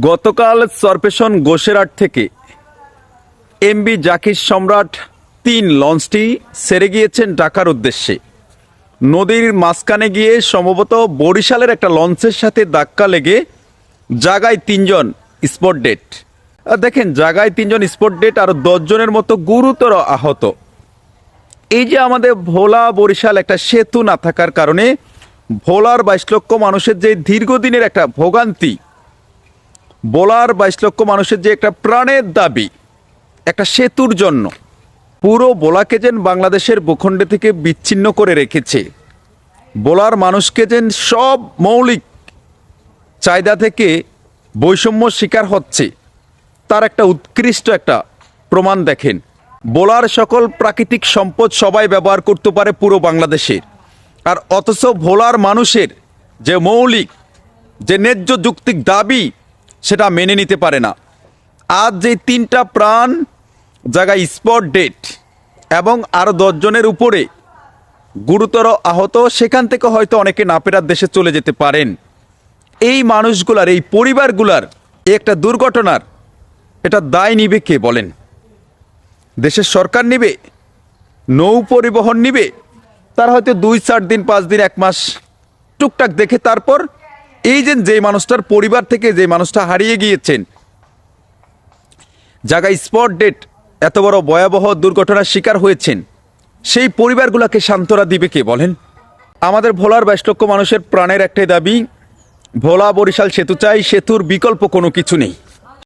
গতকাল সরপেশন গোসেরাট থেকে এমবি জাকির সম্রাট তিন লঞ্চটি সেরে গিয়েছেন ঢাকার উদ্দেশ্যে। নদীর মাঝখানে গিয়ে সম্ভবত বরিশালের একটা লঞ্চের সাথে ধাক্কা লেগে জাগায় তিনজন স্পট ডেট। দেখেন, জাগায় তিনজন স্পট ডেট আর দশজনের মতো গুরুতর আহত। এই যে আমাদের ভোলা বরিশাল একটা সেতু না থাকার কারণে ভোলার বাইশ লক্ষ মানুষের যে দীর্ঘদিনের একটা ভোগান্তি বোলার বাইশ লক্ষ মানুষের যে একটা প্রাণের দাবি, একটা সেতুর জন্য। পুরো বোলাকে যেন বাংলাদেশের ভূখণ্ডে থেকে বিচ্ছিন্ন করে রেখেছে। বোলার মানুষকে যেন সব মৌলিক চাহিদা থেকে বৈষম্য শিকার হচ্ছে, তার একটা উৎকৃষ্ট একটা প্রমাণ দেখেন। বোলার সকল প্রাকৃতিক সম্পদ সবাই ব্যবহার করতে পারে পুরো বাংলাদেশের আর অথচ ভোলার মানুষের যে মৌলিক, যে ন্যায্য যুক্তিক দাবি সেটা মেনে নিতে পারে না। আজ যে তিনটা প্রাণ, জায়গায় স্পট ডেট এবং আরও দশজনের উপরে গুরুতর আহত, সেখান থেকে হয়তো অনেকে নাপেরার দেশে চলে যেতে পারেন। এই মানুষগুলার, এই পরিবারগুলার একটা দুর্ঘটনার এটা দায় নিবে কে বলেন? দেশের সরকার নিবে? নৌ পরিবহন নিবে? তার হয়তো দুই চার দিন, পাঁচ দিন, এক মাস টুকটাক দেখে তারপর এই যে যে মানুষটার পরিবার থেকে যে মানুষটা হারিয়ে গিয়েছেন জায়গায় স্পট ডেট এত বড় ভয়াবহ দুর্ঘটনার শিকার হয়েছেন, সেই পরিবারগুলোকে সান্ত্বনা দিবে কে বলেন? আমাদের ভোলার বাইশ লক্ষ মানুষের প্রাণের একটাই দাবি, ভোলা বরিশাল সেতু চাই, সেতুর বিকল্প কোনো কিছু নেই।